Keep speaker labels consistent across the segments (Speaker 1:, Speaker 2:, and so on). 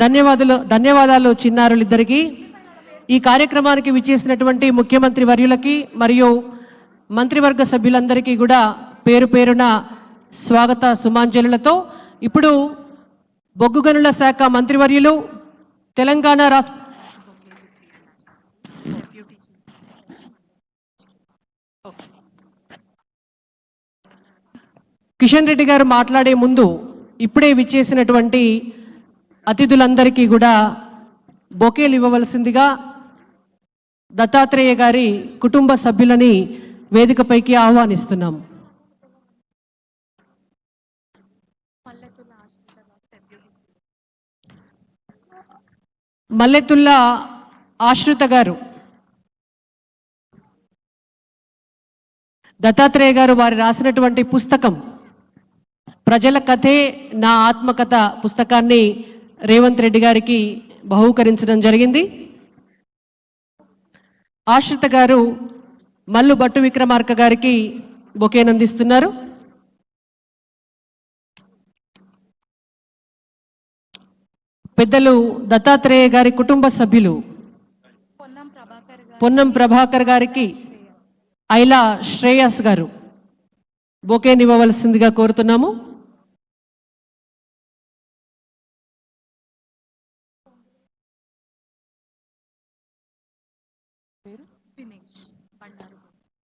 Speaker 1: ధన్యవాదాలు ధన్యవాదాలు చిన్నారులిద్దరికీ. ఈ కార్యక్రమానికి విచ్చేసినటువంటి ముఖ్యమంత్రి వర్యులకి మరియు మంత్రివర్గ సభ్యులందరికీ కూడా పేరు పేరున స్వాగత సుమాంజలులతో. ఇప్పుడు బొగ్గు గనుల శాఖ మంత్రివర్యులు తెలంగాణ రాష్ట్ర కిషన్ రెడ్డి గారు మాట్లాడే ముందు ఇప్పుడే విచ్చేసినటువంటి అతిథులందరికీ కూడా బొకేలు ఇవ్వవలసిందిగా దత్తాత్రేయ గారి కుటుంబ సభ్యులని వేదికపైకి ఆహ్వానిస్తున్నాం. మల్లెతుల్లా ఆశ్రిత గారు దత్తాత్రేయ గారు వారు రాసినటువంటి పుస్తకం ప్రజల కథే నా ఆత్మకథ పుస్తకాన్ని రేవంత్ రెడ్డి గారికి బహూకరించడం జరిగింది. ఆశ్రిత గారు మల్లు భట్టు విక్రమార్క గారికి బొకేనందిస్తున్నారు పెద్దలు దత్తాత్రేయ గారి కుటుంబ సభ్యులు పొన్నం ప్రభాకర్ గారికి ఐలా శ్రేయస్ గారు బొకేనివ్వవలసిందిగా కోరుతున్నాము.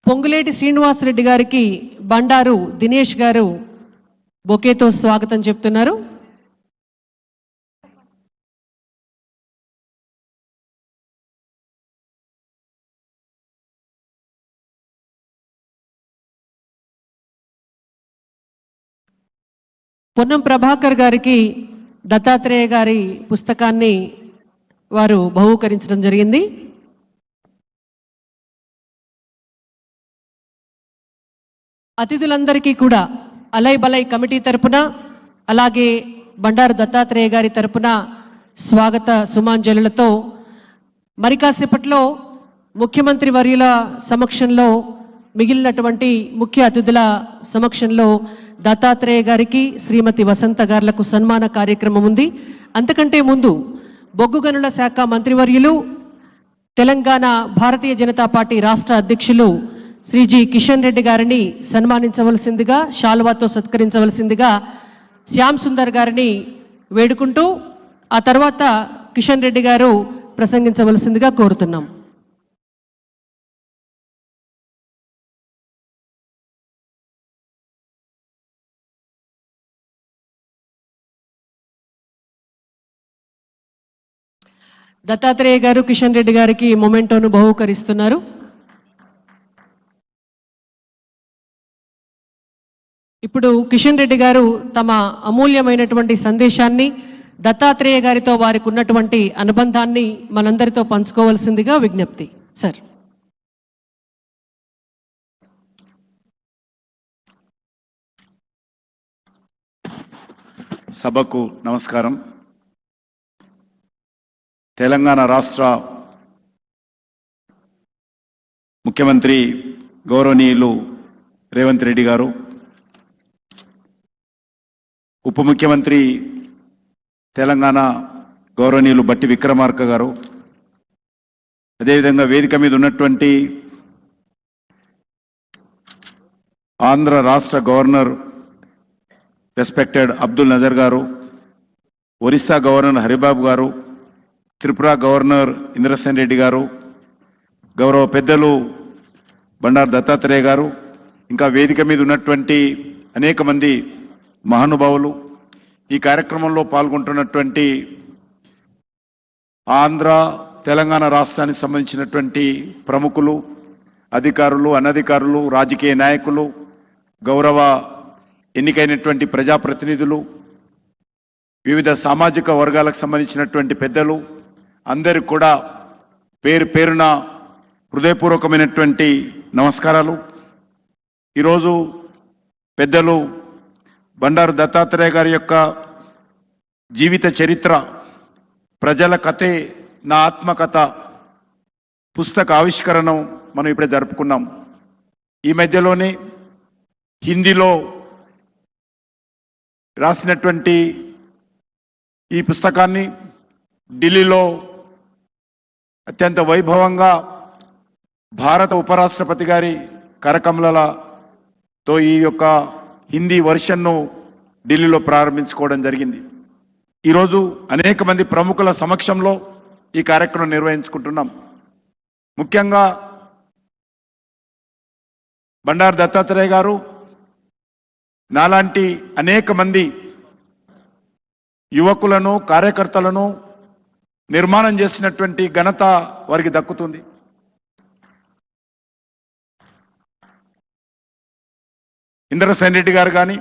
Speaker 1: పొంగులేటి శ్రీనివాసరెడ్డి గారికి బండారు దినేష్ గారు బొకేతో స్వాగతం చెప్తున్నారు. పొన్నం ప్రభాకర్ గారికి దత్తాత్రేయ గారి పుస్తకాన్ని వారు బహూకరించడం జరిగింది. అతిథులందరికీ కూడా అలై బలై కమిటీ తరపున అలాగే బండారు దత్తాత్రేయ గారి తరపున స్వాగత సుమాంజలులతో మరి కాసేపట్లో ముఖ్యమంత్రి వర్యుల సమక్షంలో మిగిలినటువంటి ముఖ్య అతిథుల సమక్షంలో దత్తాత్రేయ గారికి శ్రీమతి వసంత గారులకు సన్మాన కార్యక్రమం ఉంది. అంతకంటే ముందు బొగ్గు గనుల శాఖ మంత్రివర్యులు తెలంగాణ భారతీయ జనతా పార్టీ రాష్ట్ర అధ్యక్షులు శ్రీ జి కిషన్ రెడ్డి గారిని సన్మానించవలసిందిగా శాల్వాతో సత్కరించవలసిందిగా శ్యామ్ సుందర్ గారిని వేడుకుంటూ ఆ తర్వాత కిషన్ రెడ్డి గారు ప్రసంగించవలసిందిగా కోరుతున్నాం. దత్తాత్రేయ గారు కిషన్ రెడ్డి గారికి మొమెంటోను బహూకరిస్తున్నారు. ఇప్పుడు కిషన్ రెడ్డి గారు తమ అమూల్యమైనటువంటి సందేశాన్ని దత్తాత్రేయ గారితో వారికి ఉన్నటువంటి అనుబంధాన్ని మనందరితో పంచుకోవాల్సిందిగా విజ్ఞప్తి. సార్.
Speaker 2: సభకు నమస్కారం. తెలంగాణ రాష్ట్ర ముఖ్యమంత్రి గౌరవనీయులు రేవంత్ రెడ్డి గారు ఉప ముఖ్యమంత్రి తెలంగాణ గౌరవనీయులు బట్టి విక్రమార్క గారు. అదేవిధంగా వేదిక మీద ఉన్నటువంటి ఆంధ్ర రాష్ట్ర గవర్నర్ రెస్పెక్టెడ్ అబ్దుల్ నజర్ గారు ఒరిస్సా గవర్నర్ హరిబాబు గారు త్రిపుర గవర్నర్ ఇంద్రసేన్ రెడ్డి గారు గౌరవ పెద్దలు బండారు దత్తాత్రేయ గారు ఇంకా వేదిక మీద ఉన్నటువంటి అనేక మంది మహానుభావులు ఈ కార్యక్రమంలో పాల్గొంటున్నటువంటి ఆంధ్ర తెలంగాణ రాష్ట్రానికి సంబంధించినటువంటి ప్రముఖులు అధికారులు అనధికారులు రాజకీయ నాయకులు గౌరవ ఎన్నికైనటువంటి ప్రజాప్రతినిధులు వివిధ సామాజిక వర్గాలకు సంబంధించినటువంటి పెద్దలు అందరికి కూడా పేరు పేరున హృదయపూర్వకమైనటువంటి నమస్కారాలు. ఈరోజు పెద్దలు బండారు దత్తాత్రేయ గారి యొక్క జీవిత చరిత్ర ప్రజల కథే నా ఆత్మకథ పుస్తక ఆవిష్కరణం మనం ఇప్పుడే జరుపుకున్నాం. ఈ మధ్యలోనే హిందీలో రాసినటువంటి ఈ పుస్తకాన్ని ఢిల్లీలో అత్యంత వైభవంగా భారత ఉపరాష్ట్రపతి గారి కరకమలతో ఈ యొక్క హిందీ వర్షన్ను ఢిల్లీలో ప్రారంభించుకోవడం జరిగింది. ఈరోజు అనేక మంది ప్రముఖుల సమక్షంలో ఈ కార్యక్రమం నిర్వహించుకుంటున్నాం. ముఖ్యంగా బండారు దత్తాత్రేయ గారు నాలాంటి అనేక మంది యువకులను కార్యకర్తలను నిర్మాణం చేసినటువంటి ఘనత వారికి దక్కుతుంది. ఇంద్రసేన్ రెడ్డి గారు కానీ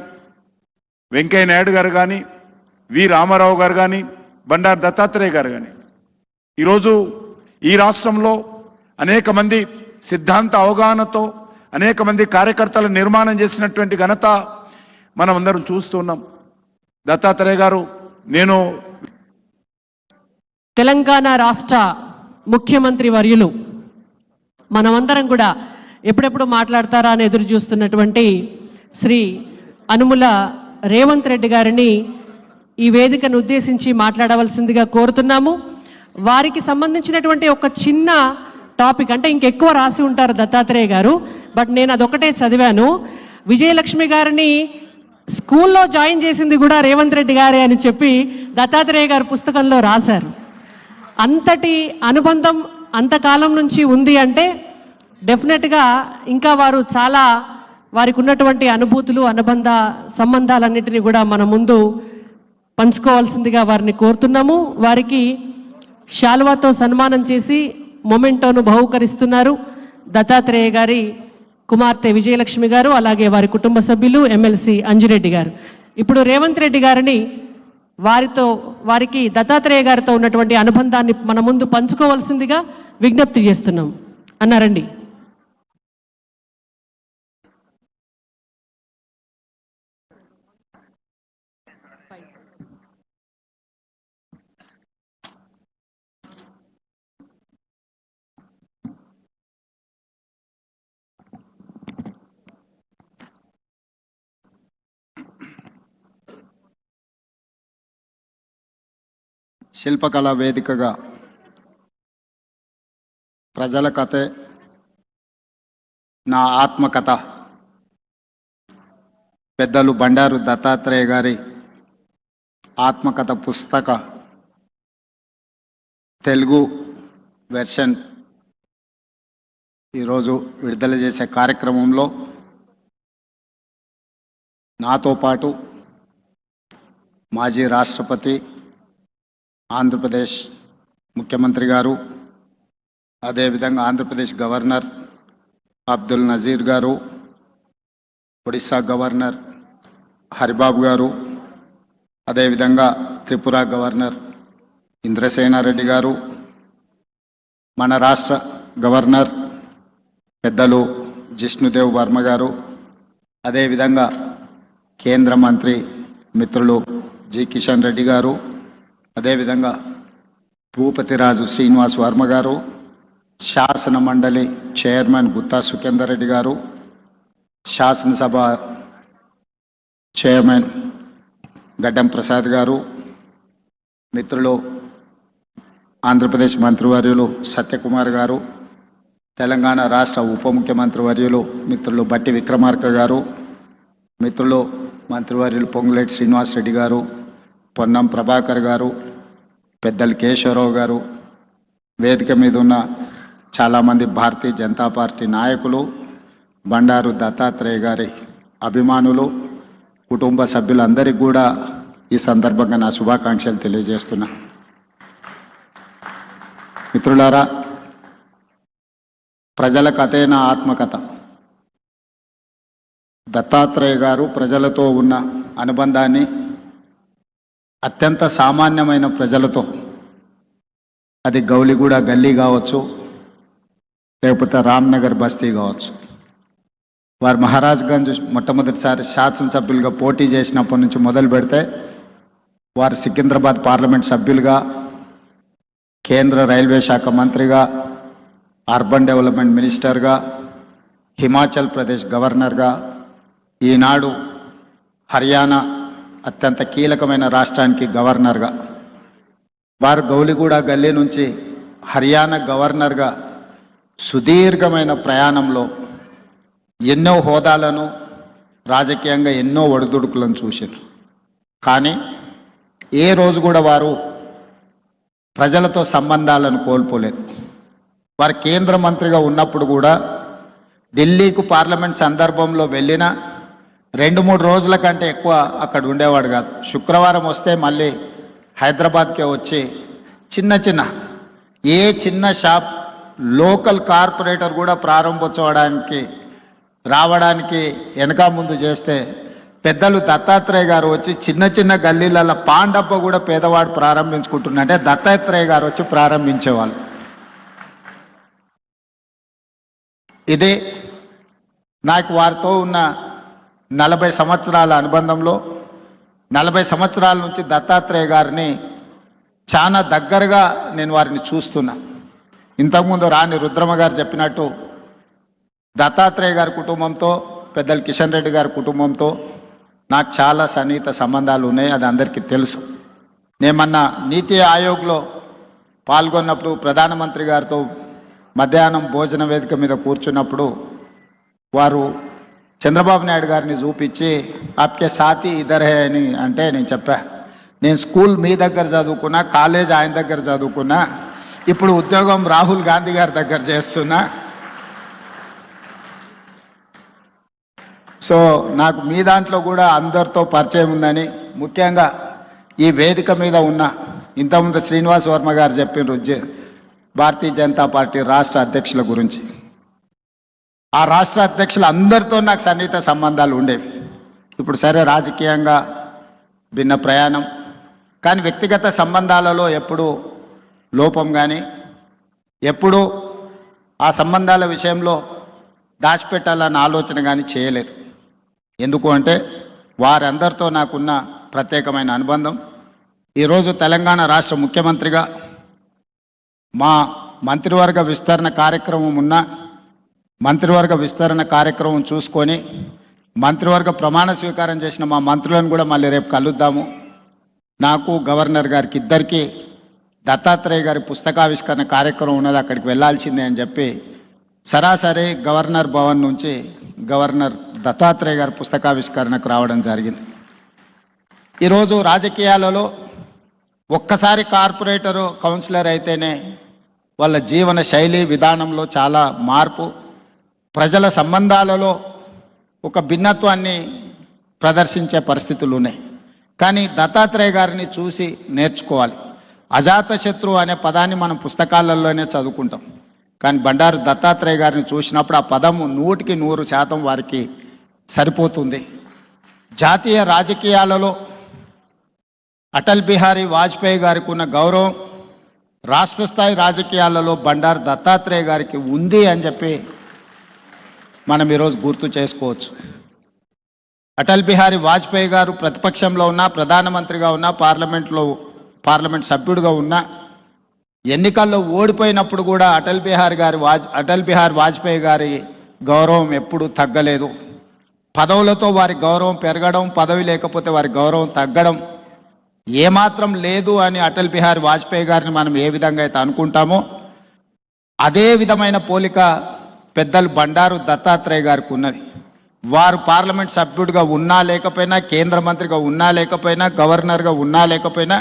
Speaker 2: వెంకయ్య నాయుడు గారు కానీ వి రామారావు గారు కానీ బండారు దత్తాత్రేయ గారు కానీ ఈరోజు ఈ రాష్ట్రంలో అనేక మంది సిద్ధాంత అవగాహనతో అనేక మంది కార్యకర్తలు నిర్మాణం చేసినటువంటి ఘనత మనం అందరం చూస్తున్నాం దత్తాత్రేయ గారు నేను
Speaker 1: తెలంగాణ రాష్ట్ర ముఖ్యమంత్రి వర్యులు. మనమందరం కూడా ఎప్పుడెప్పుడు మాట్లాడతారా అని ఎదురు చూస్తున్నటువంటి శ్రీ అనుముల రేవంత్ రెడ్డి గారిని ఈ వేదికను ఉద్దేశించి మాట్లాడవలసిందిగా కోరుతున్నాము. వారికి సంబంధించినటువంటి ఒక చిన్న టాపిక్ అంటే ఇంకెక్కువ రాసి ఉంటారు దత్తాత్రేయ గారు బట్ నేను అదొకటే చదివాను. విజయలక్ష్మి గారిని స్కూల్లో జాయిన్ చేసింది కూడా రేవంత్ రెడ్డి గారే అని చెప్పి దత్తాత్రేయ గారు పుస్తకంలో రాశారు. అంతటి అనుబంధం అంతకాలం నుంచి ఉంది అంటే డెఫినెట్గా ఇంకా వారు చాలా వారికి ఉన్నటువంటి అనుభూతులు అనుబంధ సంబంధాలన్నింటినీ కూడా మన ముందు పంచుకోవాల్సిందిగా వారిని కోరుతున్నాము. వారికి శాల్వాతో సన్మానం చేసి మొమెంటోను బహుకరిస్తున్నారు. దత్తాత్రేయ గారి కుమార్తె విజయలక్ష్మి గారు అలాగే వారి కుటుంబ సభ్యులు ఎమ్మెల్సీ అంజిరెడ్డి గారు. ఇప్పుడు రేవంత్ రెడ్డి గారిని వారితో వారికి దత్తాత్రేయ గారితో ఉన్నటువంటి అనుబంధాన్ని మన ముందు పంచుకోవాల్సిందిగా విజ్ఞప్తి చేస్తున్నాం. అన్నారండి.
Speaker 3: శిల్పకళా వేదికగా ప్రజల కథే నా ఆత్మకథ. పెద్దలు బండారు దత్తాత్రేయ గారి ఆత్మకథ పుస్తక తెలుగు వెర్షన్ ఈరోజు విడుదల చేసే కార్యక్రమంలో నాతో పాటు మాజీ రాష్ట్రపతి ఆంధ్రప్రదేశ్ ముఖ్యమంత్రి గారు అదేవిధంగా ఆంధ్రప్రదేశ్ గవర్నర్ అబ్దుల్ నజీర్ గారు ఒడిశా గవర్నర్ హరిబాబు గారు అదేవిధంగా త్రిపుర గవర్నర్ ఇంద్రసేనారెడ్డి గారు మన రాష్ట్ర గవర్నర్ పెద్దలు జిష్ణుదేవ్ వర్మ గారు అదేవిధంగా కేంద్ర మంత్రి మిత్రులు జి కిషన్ రెడ్డి గారు అదేవిధంగా భూపతిరాజు శ్రీనివాస్ వర్మ గారు శాసన మండలి చైర్మన్ గుత్తా సుఖేందర్ రెడ్డి గారు శాసనసభ చైర్మన్ గడ్డం ప్రసాద్ గారు మిత్రులు ఆంధ్రప్రదేశ్ మంత్రివర్యులు సత్యకుమార్ గారు తెలంగాణ రాష్ట్ర ఉప ముఖ్యమంత్రి వర్యులు మిత్రులు బట్టి విక్రమార్క గారు మిత్రులు మంత్రివర్యులు పొంగులేటి శ్రీనివాసరెడ్డి గారు పొన్నం ప్రభాకర్ గారు పెద్దలు కేశవరావు గారు వేదిక మీద ఉన్న చాలామంది భారతీయ జనతా పార్టీ నాయకులు బండారు దత్తాత్రేయ గారి అభిమానులు కుటుంబ సభ్యులందరికీ కూడా ఈ సందర్భంగా నా శుభాకాంక్షలు తెలియజేస్తున్నా. మిత్రులారా ప్రజల కథే నా ఆత్మకథ. దత్తాత్రేయ గారు ప్రజలతో ఉన్న అనుబంధాన్ని అత్యంత సామాన్యమైన ప్రజలతో. అది గౌలిగూడ గల్లీ కావచ్చు లేకపోతే రామ్నగర్ బస్తీ కావచ్చు. వారు మహారాజ్గంజ్ మొట్టమొదటిసారి శాసనసభ్యులుగా పోటీ చేసినప్పటి నుంచి మొదలు పెడితే వారు సికింద్రాబాద్ పార్లమెంట్ సభ్యులుగా కేంద్ర రైల్వే శాఖ మంత్రిగా అర్బన్ డెవలప్మెంట్ మినిస్టర్గా హిమాచల్ ప్రదేశ్ గవర్నర్గా ఈనాడు హర్యానా అత్యంత కీలకమైన రాష్ట్రానికి గవర్నర్గా వారు గౌలిగూడ గల్లీ నుంచి హర్యానా గవర్నర్గా సుదీర్ఘమైన ప్రయాణంలో ఎన్నో హోదాలను రాజకీయంగా ఎన్నో ఒడిదుడుకులను చూశారు. కానీ ఏ రోజు కూడా వారు ప్రజలతో సంబంధాలను కోల్పోలేదు. వారు కేంద్ర మంత్రిగా ఉన్నప్పుడు కూడా ఢిల్లీకు పార్లమెంట్ సందర్భంలో వెళ్ళిన రెండు మూడు రోజుల కంటే ఎక్కువ అక్కడ ఉండేవాడు కాదు. శుక్రవారం వస్తే మళ్ళీ హైదరాబాద్కే వచ్చి చిన్న చిన్న ఏ చిన్న షాప్ లోకల్ కార్పొరేటర్ కూడా ప్రారంభించడానికి రావడానికి వెనక ముందు చేస్తే పెద్దలు దత్తాత్రేయ గారు వచ్చి చిన్న చిన్న గల్లీలలో పాండబ్బ కూడా పేదవాడు ప్రారంభించుకుంటున్నంటే దత్తాత్రేయ గారు వచ్చి ప్రారంభించేవాళ్ళు. ఇదే నాకు వారితో ఉన్న నలభై సంవత్సరాల అనుబంధంలో నలభై సంవత్సరాల నుంచి దత్తాత్రేయ గారిని చాలా దగ్గరగా నేను వారిని చూస్తున్నా. ఇంతకుముందు రాణి రుద్రమ గారు చెప్పినట్టు దత్తాత్రేయ గారి కుటుంబంతో పెద్దలు కిషన్ రెడ్డి గారి కుటుంబంతో నాకు చాలా సన్నిహిత సంబంధాలు ఉన్నాయి అది అందరికీ తెలుసు. నేను నీతి ఆయోగ్లో పాల్గొన్నప్పుడు ప్రధానమంత్రి గారితో మధ్యాహ్నం భోజన వేదిక మీద కూర్చున్నప్పుడు వారు చంద్రబాబు నాయుడు గారిని చూపించి ఆప్కే సాతి ఇద్దరే అని అంటే నేను చెప్పా. నేను స్కూల్ మీ దగ్గర చదువుకున్నా కాలేజ్ ఆయన దగ్గర చదువుకున్నా ఇప్పుడు ఉద్యోగం రాహుల్ గాంధీ గారి దగ్గర చేస్తున్నా. సో నాకు మీ దాంట్లో కూడా అందరితో పరిచయం ఉందని ముఖ్యంగా ఈ వేదిక మీద ఉన్న ఇంతకుముందు శ్రీనివాస్ వర్మ గారు చెప్పిన రుజి భారతీయ జనతా పార్టీ రాష్ట్ర అధ్యక్షుల గురించి. ఆ రాష్ట్ర అధ్యక్షులు అందరితో నాకు సన్నిహిత సంబంధాలు ఉండేవి. ఇప్పుడు సరే రాజకీయంగా భిన్న ప్రయాణం. కానీ వ్యక్తిగత సంబంధాలలో ఎప్పుడూ లోపం కానీ ఎప్పుడూ ఆ సంబంధాల విషయంలో దాచిపెట్టాలన్న ఆలోచన కానీ చేయలేదు. ఎందుకు అంటే వారందరితో నాకున్న ప్రత్యేకమైన అనుబంధం. ఈరోజు తెలంగాణ రాష్ట్ర ముఖ్యమంత్రిగా మా మంత్రివర్గ విస్తరణ కార్యక్రమం ఉన్న మంత్రివర్గ విస్తరణ కార్యక్రమం చూసుకొని మంత్రివర్గ ప్రమాణ స్వీకారం చేసిన మా మంత్రులను కూడా మళ్ళీ రేపు కలుద్దాము. నాకు గవర్నర్ గారికి ఇద్దరికి దత్తాత్రేయ గారి పుస్తకావిష్కరణ కార్యక్రమం ఉన్నది అక్కడికి వెళ్ళాల్సిందే అని చెప్పి సరాసరి గవర్నర్ భవన్ నుంచి గవర్నర్ దత్తాత్రేయ గారి పుస్తకావిష్కరణకు రావడం జరిగింది. ఈరోజు రాజకీయాలలో ఒక్కసారి కార్పొరేటరు కౌన్సిలర్ అయితేనే వాళ్ళ జీవన శైలి విధానంలో చాలా మార్పు ప్రజల సంబంధాలలో ఒక భిన్నత్వాన్ని ప్రదర్శించే పరిస్థితులు ఉన్నాయి. కానీ దత్తాత్రేయ గారిని చూసి నేర్చుకోవాలి. అజాతశత్రు అనే పదాన్ని మనం పుస్తకాలలోనే చదువుకుంటాం. కానీ బండారు దత్తాత్రేయ గారిని చూసినప్పుడు ఆ పదము నూటికి నూరు శాతం వారికి సరిపోతుంది. జాతీయ రాజకీయాలలో అటల్ బిహారీ వాజ్పేయి గారికి ఉన్న గౌరవం రాష్ట్ర స్థాయి రాజకీయాలలో బండారు దత్తాత్రేయ గారికి ఉంది అని చెప్పి మనం ఈరోజు గుర్తు చేసుకోవచ్చు. అటల్ బిహారీ వాజ్పేయి గారు ప్రతిపక్షంలో ఉన్న ప్రధానమంత్రిగా ఉన్న పార్లమెంట్లో పార్లమెంట్ సభ్యుడిగా ఉన్న ఎన్నికల్లో ఓడిపోయినప్పుడు కూడా అటల్ బిహారీ గారి వాజ్ అటల్ బిహారీ వాజ్పేయి గారి గౌరవం ఎప్పుడూ తగ్గలేదు. పదవులతో వారి గౌరవం పెరగడం పదవి లేకపోతే వారి గౌరవం తగ్గడం ఏమాత్రం లేదు అని అటల్ బిహారీ వాజ్పేయి గారిని మనం ఏ విధంగా అయితే అనుకుంటామో అదే విధమైన పోలిక పెద్దలు బండారు దత్తాత్రేయ గారికి ఉన్నది. వారు పార్లమెంట్ సభ్యుడిగా ఉన్నా లేకపోయినా కేంద్ర మంత్రిగా ఉన్నా లేకపోయినా గవర్నర్గా ఉన్నా లేకపోయినా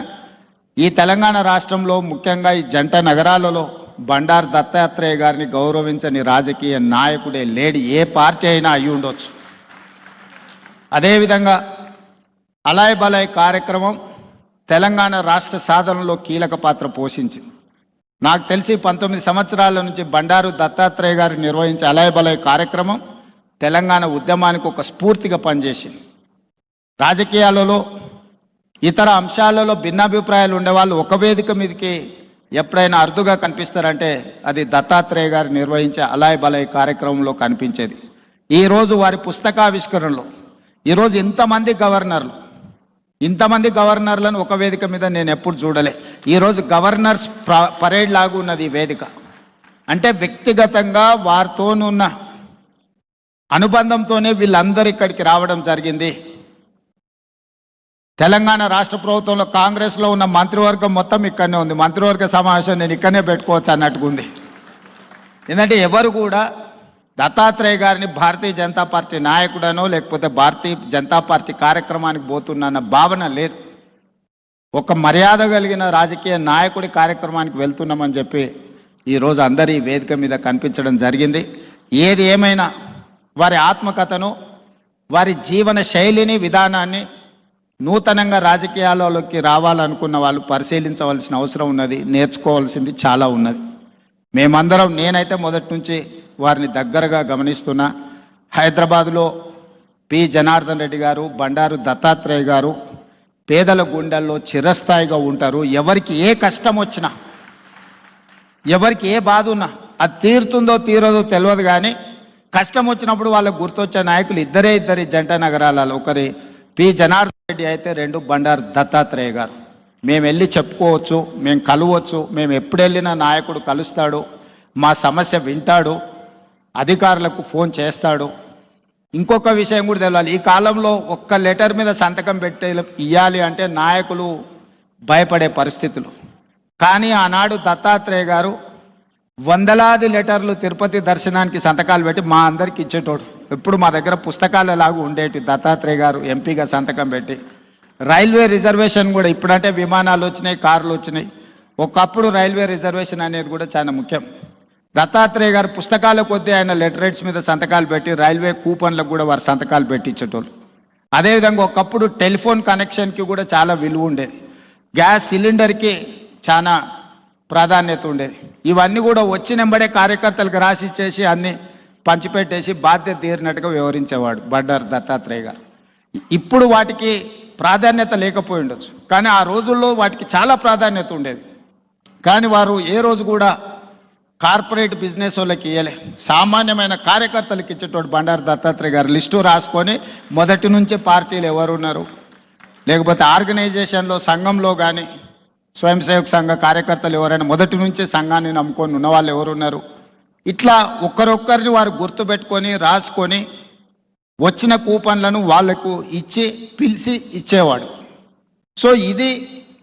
Speaker 3: ఈ తెలంగాణ రాష్ట్రంలో ముఖ్యంగా ఈ జంట నగరాలలో బండారు దత్తాత్రేయ గారిని గౌరవించని రాజకీయ నాయకుడే లేడి ఏ పార్టీ అయినా అయి ఉండొచ్చు. అదేవిధంగా అలాయ్ బలాయ్ కార్యక్రమం తెలంగాణ రాష్ట్ర సాధనలో కీలక పాత్ర పోషించింది. నాకు తెలిసి పంతొమ్మిది సంవత్సరాల నుంచి బండారు దత్తాత్రేయ గారు నిర్వహించే అలయబలయ కార్యక్రమం తెలంగాణ ఉద్యమానికి ఒక స్ఫూర్తిగా పనిచేసింది. రాజకీయాలలో ఇతర అంశాలలో భిన్నాభిప్రాయాలు ఉండేవాళ్ళు ఒక వేదిక మీదకి ఎప్పుడైనా అరుదుగా కనిపిస్తారంటే అది దత్తాత్రేయ గారు నిర్వహించే అలాయ్ బలాయ్ కార్యక్రమంలో కనిపించేది. ఈరోజు వారి పుస్తకావిష్కరణలో ఈరోజు ఇంతమంది గవర్నర్లు ఇంతమంది గవర్నర్లను ఒక వేదిక మీద నేను ఎప్పుడు చూడలే. ఈరోజు గవర్నర్స్ పరేడ్ లాగా ఉన్నది ఈ వేదిక. అంటే వ్యక్తిగతంగా వారితోనున్న అనుబంధంతోనే వీళ్ళందరూ ఇక్కడికి రావడం జరిగింది. తెలంగాణ రాష్ట్ర ప్రభుత్వంలో కాంగ్రెస్లో ఉన్న మంత్రివర్గం మొత్తం ఇక్కడనే ఉంది. మంత్రివర్గ సమావేశం నేను ఇక్కడనే పెట్టుకోవచ్చు అన్నట్టుగా ఉంది ఎందుకంటే ఎవరు కూడా దత్తాత్రేయ గారిని భారతీయ జనతా పార్టీ నాయకుడనో లేకపోతే భారతీయ జనతా పార్టీ కార్యక్రమానికి పోతున్న భావన లేదు. ఒక మర్యాద కలిగిన రాజకీయ నాయకుడి కార్యక్రమానికి వెళ్తున్నామని చెప్పి ఈరోజు అందరి వేదిక మీద కనిపించడం జరిగింది. ఏది ఏమైనా వారి ఆత్మకథను వారి జీవన శైలిని విధానాన్ని నూతనంగా రాజకీయాలలోకి రావాలనుకున్న వాళ్ళు పరిశీలించవలసిన అవసరం ఉన్నది నేర్చుకోవాల్సింది చాలా ఉన్నది. మేమందరం నేనైతే మొదటి నుంచి వారిని దగ్గరగా గమనిస్తున్నా హైదరాబాదులో పి. జనార్దన్ రెడ్డి గారు బండారు దత్తాత్రేయ గారు పేదల గుండెల్లో చిరస్థాయిగా ఉంటారు. ఎవరికి ఏ కష్టం వచ్చినా ఎవరికి ఏ బాధ ఉన్నా అది తీరుతుందో తీరదో తెలియదు కానీ కష్టం వచ్చినప్పుడు వాళ్ళకు గుర్తొచ్చే నాయకులు ఇద్దరే ఇద్దరి జంట నగరాలలో. ఒకరి పి. జనార్దన్ రెడ్డి అయితే రెండు బండారు దత్తాత్రేయ గారు. మేము వెళ్ళి చెప్పుకోవచ్చు మేము కలవచ్చు మేము ఎప్పుడు వెళ్ళినా నాయకుడు కలుస్తాడు మా సమస్య వింటాడు. అధికారులకు ఫోన్ చేస్తాడు. ఇంకొక విషయం కూడా తెలియాలి ఈ కాలంలో ఒక్క లెటర్ మీద సంతకం పెట్టే ఇవ్వాలి అంటే నాయకులు భయపడే పరిస్థితులు. కానీ ఆనాడు దత్తాత్రేయ గారు వందలాది లెటర్లు తిరుపతి దర్శనానికి సంతకాలు పెట్టి మా అందరికి ఇచ్చేటోడు. ఎప్పుడు మా దగ్గర పుస్తకాలు ఎలాగూ ఉండేటి దత్తాత్రేయ గారు ఎంపీగా సంతకం పెట్టి. రైల్వే రిజర్వేషన్ కూడా ఇప్పుడంటే విమానాలు వచ్చినాయి కార్లు వచ్చినాయి. ఒకప్పుడు రైల్వే రిజర్వేషన్ అనేది కూడా చాలా ముఖ్యం. దత్తాత్రేయ గారు పుస్తకాల కొద్దీ ఆయన లెటరేట్స్ మీద సంతకాలు పెట్టి రైల్వే కూపన్లకు కూడా వారు సంతకాలు పెట్టించేటోళ్ళు. అదేవిధంగా ఒకప్పుడు టెలిఫోన్ కనెక్షన్కి కూడా చాలా విలువ ఉండేది. గ్యాస్ సిలిండర్కి చాలా ప్రాధాన్యత ఉండేది. ఇవన్నీ కూడా వచ్చినెంబడే కార్యకర్తలకు రాసి ఇచ్చేసి అన్ని పంచిపెట్టేసి బాధ్యత తీరినట్టుగా వివరించేవాడు బడ్డారు దత్తాత్రేయ గారు. ఇప్పుడు వాటికి ప్రాధాన్యత లేకపోయి ఉండొచ్చు. కానీ ఆ రోజుల్లో వాటికి చాలా ప్రాధాన్యత ఉండేది. కానీ వారు ఏ రోజు కూడా కార్పొరేట్ బిజినెస్ వాళ్ళకి ఇవ్వలే సామాన్యమైన కార్యకర్తలకు ఇచ్చేటోడు బండారు దత్తాత్రేయ గారు లిస్టు రాసుకొని మొదటి నుంచే పార్టీలు ఎవరున్నారు? లేకపోతే ఆర్గనైజేషన్లో సంఘంలో కానీ స్వయం సేవక సంఘ కార్యకర్తలు ఎవరైనా మొదటి నుంచే సంఘాన్ని నమ్ముకొని ఉన్న వాళ్ళు ఎవరున్నారు? ఇట్లా ఒక్కరొక్కరిని వారు గుర్తుపెట్టుకొని రాసుకొని వచ్చిన కూపన్లను వాళ్ళకు ఇచ్చి పిలిచి ఇచ్చేవాడు. సో ఇది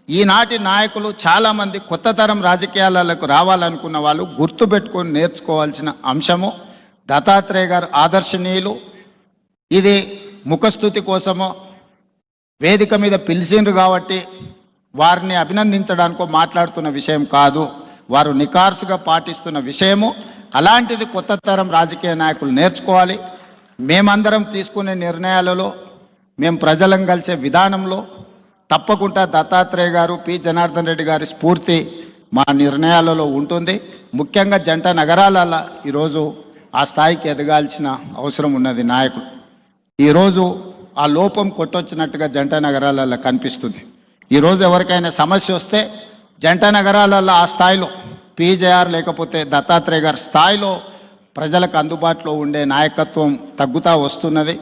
Speaker 3: ఈనాటి నాయకులు చాలామంది కొత్త తరం రాజకీయాలకు రావాలనుకున్న వాళ్ళు గుర్తుపెట్టుకొని నేర్చుకోవాల్సిన అంశము దత్తాత్రేయ గారు ఆదర్శనీయులు. ఇది ముఖస్థుతి కోసము వేదిక మీద పిలిచిండ్రు కాబట్టి వారిని అభినందించడానికో మాట్లాడుతున్న విషయం కాదు. వారు నికార్సుగా పాటిస్తున్న విషయము. అలాంటిది కొత్త తరం రాజకీయ నాయకులు నేర్చుకోవాలి. మేమందరం తీసుకునే నిర్ణయాలలో మేము ప్రజలను కలిసే విధానంలో తప్పకుండా దత్తాత్రేయ గారు పి. జనార్దన్ రెడ్డి గారి స్ఫూర్తి మా నిర్ణయాలలో ఉంటుంది. ముఖ్యంగా జంట నగరాలలో ఈరోజు ఆ స్థాయికి ఎదగాల్సిన అవసరం ఉన్నది నాయకుడు ఈరోజు ఆ లోపం కొట్టొచ్చినట్టుగా జంట నగరాలలో కనిపిస్తుంది. ఈరోజు ఎవరికైనా సమస్య వస్తే జంట నగరాలలో ఆ స్థాయిలో పీజేఆర్ లేకపోతే దత్తాత్రేయ గారి స్థాయిలో ప్రజలకు అందుబాటులో ఉండే నాయకత్వం తగ్గుతా వస్తున్నది.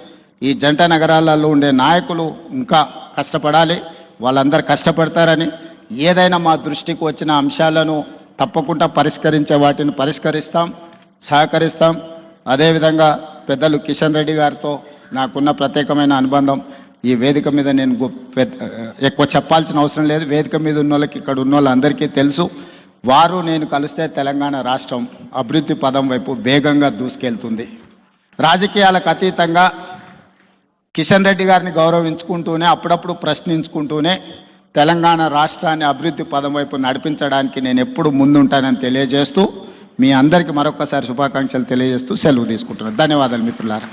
Speaker 3: ఈ జంట నగరాలలో ఉండే నాయకులు ఇంకా కష్టపడాలి వాళ్ళందరూ కష్టపడతారని ఏదైనా మా దృష్టికి వచ్చిన అంశాలను తప్పకుండా పరిష్కరించే వాటిని పరిష్కరిస్తాం సహకరిస్తాం. అదేవిధంగా పెద్దలు కిషన్ రెడ్డి గారితో నాకున్న ప్రత్యేకమైన అనుబంధం ఈ వేదిక మీద నేను పెద్ద- ఎక్కువ చెప్పాల్సిన అవసరం లేదు. వేదిక మీద ఉన్న వాళ్ళకి ఇక్కడ ఉన్న వాళ్ళందరికీ తెలుసు వారు నేను కలిస్తే తెలంగాణ రాష్ట్రం అభివృద్ధి పదం వైపు వేగంగా దూసుకెళ్తుంది. రాజకీయాలకు అతీతంగా కిషన్ రెడ్డి గారిని గౌరవించుకుంటూనే అప్పుడప్పుడు ప్రశ్నించుకుంటూనే తెలంగాణ రాష్ట్రాన్ని అభివృద్ధి పదం వైపు నడిపించడానికి నేను ఎప్పుడు ముందుంటానని తెలియజేస్తూ మీ అందరికీ మరొకసారి శుభాకాంక్షలు తెలియజేస్తూ సెలవు తీసుకుంటున్నాను. ధన్యవాదాలు మిత్రులారా.